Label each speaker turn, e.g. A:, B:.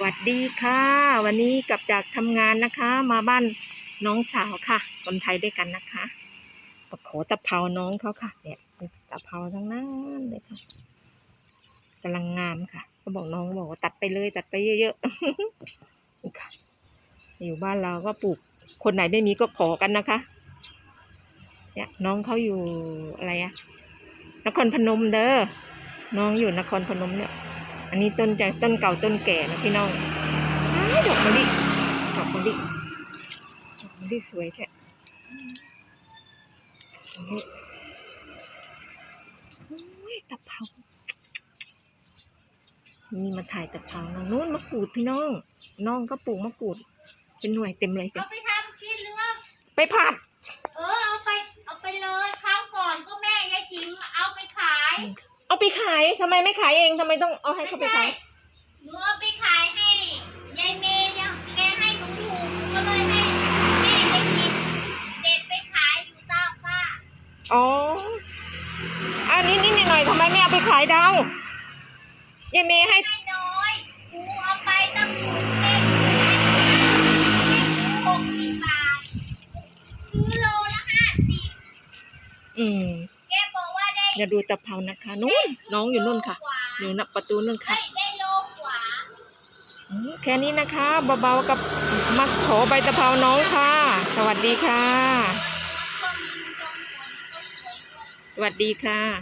A: วัสดีค่ะ วันนี้กลับจากทำงานนะคะ มาบ้านน้องสาวค่ะ คนไทยด้วยกันนะคะขอตะเภาน้องเขาค่ะ เนี่ยตะเภาทั้งนั้นเลยค่ะกำลังงามค่ะ ก็บอกน้องบอกว่าตัดไปเลย ตัดไปเยอะๆค่ะอยู่บ้านเราก็ปลูกคนไหนไม่มีก็ขอกันนะคะ เนี่ยน้องเขาอยู่อะไรอะนครพนมเด้อน้องอยู่นครพนมเนี่ย อันนี้ต้นจากต้นเก่าต้นแก่นะพี่น้องอ้ายดอกมะลิดอกมะลิดอกมะลิสวยแท้เฮ้ยโอ้ยตะเภานี่มาถ่ายตะเภานะนู้นมะกรูดพี่น้อง น้องก็ปลูกมะกรูด เป็นหน่วยเต็มเลยจ้ะ
B: เอาไปทำกินหรือว่า
A: ไปผัด
B: เออเอาไปเอาไปเลยครั้งก่อนก็แม่ยายจิ๋มเอาไปขาย
A: เอาไปขายทำไมไม่ขายเองทำไมต้องเอาให้เขาไปขาย
B: หนูเอาไปขายให้ยายเมย์ยังแกให้หนูอยู่หนูก็เลยให้แม่ยายจิ๋มเด็ดไปขายอยู่ตากฟ้า
A: อ๋ออันนี้นิดหน่อยๆทำไมไม่เอาไปขายดาวยายเมย์ให้
B: ให้น้อยหนูเอาไปตั้งหนูเต็มให้หนูหกสิบบาทซื้อโลละห้าสิบ
A: อืม
B: แกบ อกว่าได้
A: อย่าดูตะเภานะคะนู้นน้องอยู่นู่นค่ะ
B: โลกว่า
A: อยู่นับประตูนู่นค่ะ
B: ได้ได้โลกว่า
A: อืมแค่นี้นะคะเบาๆกับมาขอใบตะเภาน้องค่ะ สวัสดีค่ะ
B: ช่วงนี้มันโดนฝนก็สวยด้วย
A: สวัสดีค่ะ